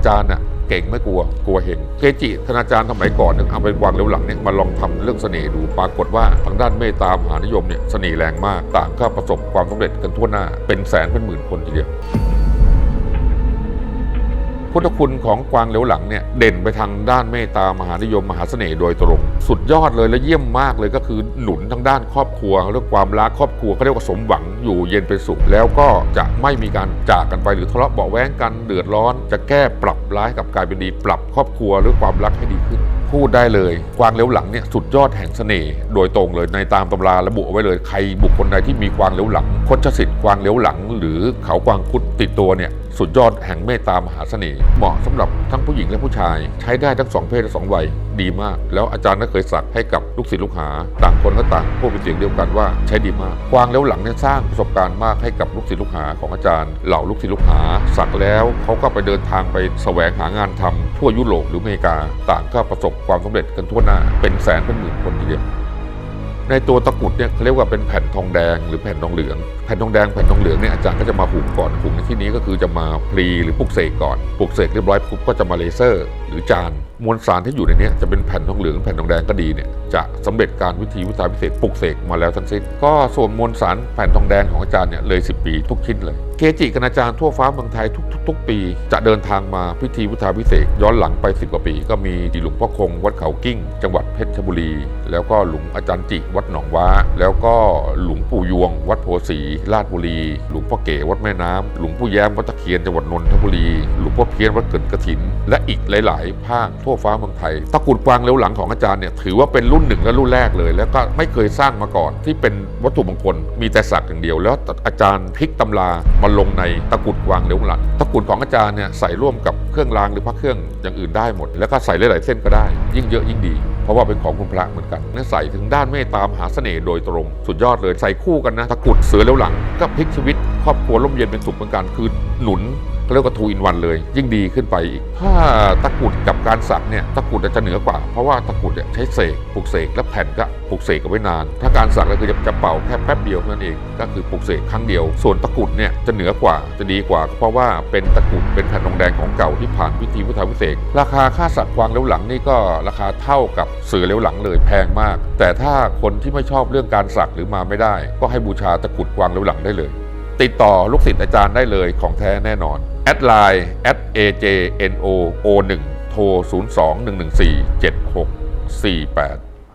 อาจารย์น่ะเก่งไม่กลัวกลัวเห็นเกจิทนาจารย์สมัยก่อนเนี่ยเอาไปวางเร็วหลังเนี่ยมาลองทำเรื่องเสน่ห์ดูปรากฏว่าทางด้านเมตตามหานิยมเนี่ยเสน่ห์แรงมากต่างก็ประสบความสำเร็จกันทั่วหน้าเป็นแสนเป็นหมื่นคนทีเดียว พุทธคุณของกวางเหลวหลังเนี่ยเด่นไปทางด้านเมตตามหานิยมมหาเสน่ห์โดยตรง สุดยอดเลยและเยี่ยมมากเลยก็คือหนุนทางด้านครอบครัวเรื่องความรักครอบครัวเขาเรียกว่าสมหวังอยู่เย็นเป็นสุข แล้วก็จะไม่มีการจากกันไปหรือทะเลาะเบาแว้งกันเดือดร้อน จะแก้ปรับร้ายกับกลายเป็นดี ปรับครอบครัวหรือความรักให้ดีขึ้นพูดได้เลย กวางเหลวหลังเนี่ยสุดยอดแห่งเสน่ห์โดยตรงเลยในตามตำราระบุเอาไว้เลยใครบุคคลใดที่มีกวางเหลวหลังคชสิทธิ์กวางเหลวหลัง หรือเขากวางคุดติดตัวเนี่ยสุดยอดแห่งเมตตามหาเสน่ห์เหมาะสำหรับทั้งผู้หญิงและผู้ชาย ใช้ได้ทั้งสองเพศและสองวัยดีมาก แล้วอาจารย์ก็เคยสักให้กับลูกศิษย์ลูกหา ต่างคนก็ต่างพูดเป็นเสียงเดียวกันว่าใช้ดีมากกวางเหลวหลังเนี่ยสร้างประสบการณ์มากให้กับลูกศิษย์ลูกหาของอาจารย์ เหล่าลูกศิษย์ลูกหา สักแล้วเขาก็ไปเดินทางไปแสวงหางานทำทั่วยุโรปหรืออเมริกา ต่างก็ประสบความสำเร็จกันทั่วหน้าเป็นแสนเป็นหมื่นคนทีเดียว ในตัวตะกรุดเนี่ยเขาเรียกว่าเป็นแผ่นทองแดงหรือแผ่นทองเหลือง แผ่นทองแดงแผ่นทองเหลืองเนี่ยอาจารย์ก็จะมาหุงก่อนหุงในที่นี้ก็คือจะมาพลีหรือปลุกเสกก่อนปลุกเสกเรียบร้อยปุ๊บก็จะมาเลเซอร์ หรือจานมวลสารที่อยู่ในนี้จะเป็นแผ่นทองเหลืองแผ่นทองแดงก็ดีเนี่ยจะสำเร็จการวิธีวิชาพิเศษปลุกเสกมาแล้วทั้งสิ้นก็ส่วนมวลสารแผ่นทองแดงของอาจารย์เนี่ยเลย 10 ปีทุกชิ้นเลย เกจิคณาจารย์ทั่วฟ้าเมืองไทยทุก ๆ ปี จะเดินทางมาพิธีพุทธาพิเศษย้อนหลังไป 10 กว่าปี ก็มีหลวงพ่อคง วัดเขากิ้ง จังหวัดเพชรบุรี แล้วก็หลวงอาจารย์จิ วัดหนองว้า แล้วก็หลวงปู่ยวง วัดโพสีราชบุรี หลวงพ่อเก๋วัดแม่น้ำหลวงปู่แย้มวัดตะเคียนจังหวัดนนทบุรีหลวงพ่อเพี้ยนวัดเกิดกระถิน และอีกหลายๆภาคทั่วฟ้าเมืองไทยตะกุดกวางเลี้ยวหลังของอาจารย์เนี่ยถือว่าเป็นรุ่นหนึ่งและรุ่นแรกเลย แล้วก็ไม่เคยสร้างมาก่อนที่เป็นวัตถุมงคลมีแต่สักอย่างเดียว แล้วอาจารย์พลิกตำรามาลงในตะกุดกวางเลี้ยวหลังตะกุดของอาจารย์เนี่ยใส่ร่วมกับเครื่องรางหรือพระเครื่องอย่างอื่นได้หมด แล้วก็ใส่หลายๆเส้นก็ได้ ยิ่งเยอะยิ่งดี เพราะว่าเป็นของคุณพระเหมือนกันเนี่ยใส่ถึงด้านเมตตามหาเสน่ห์โดยตรง สุดยอดเลยใส่คู่กันนะตะกุดเสือเลี้ยวหลังก็พลิกชีวิต ครอบครัวร่มเย็นเป็นสุขเหมือนกันคือหนุนเรียกว่าทูอินวันเลย ยิ่งดีขึ้นไปอีก ถ้าตะกุดกับการสักเนี่ยตะกุดจะเหนือกว่า เพราะว่าตะกุดเนี่ยใช้เสกปลูกเสกแล้วแผ่นก็ปลูกเสกเอาไว้นาน ถ้าการสักก็คือจะจะเป่าแค่แป๊บเดียวเท่านั้นเอง ก็คือปลูกเสกครั้งเดียว ส่วนตะกุดเนี่ยจะเหนือกว่าจะดีกว่า เพราะว่าเป็นตะกุดเป็นแผ่นทองแดงของเก่าที่ผ่านพิธีพุทธาพิเศษราคาค่าสักควางเลี้ยวหลังนี่ก็ราคาเท่ากับเสือเลี้ยวหลังเลยแพงมาก แต่ถ้าคนที่ไม่ชอบเรื่องการสักหรือมาไม่ได้ ก็ให้บูชาตะกุดวางเลี้ยวหลังได้เลย ติดต่อลูกศิษย์อาจารย์ได้เลยของแท้แน่นอน แอดไลน์ at ajno o 1โทร 02 114 7648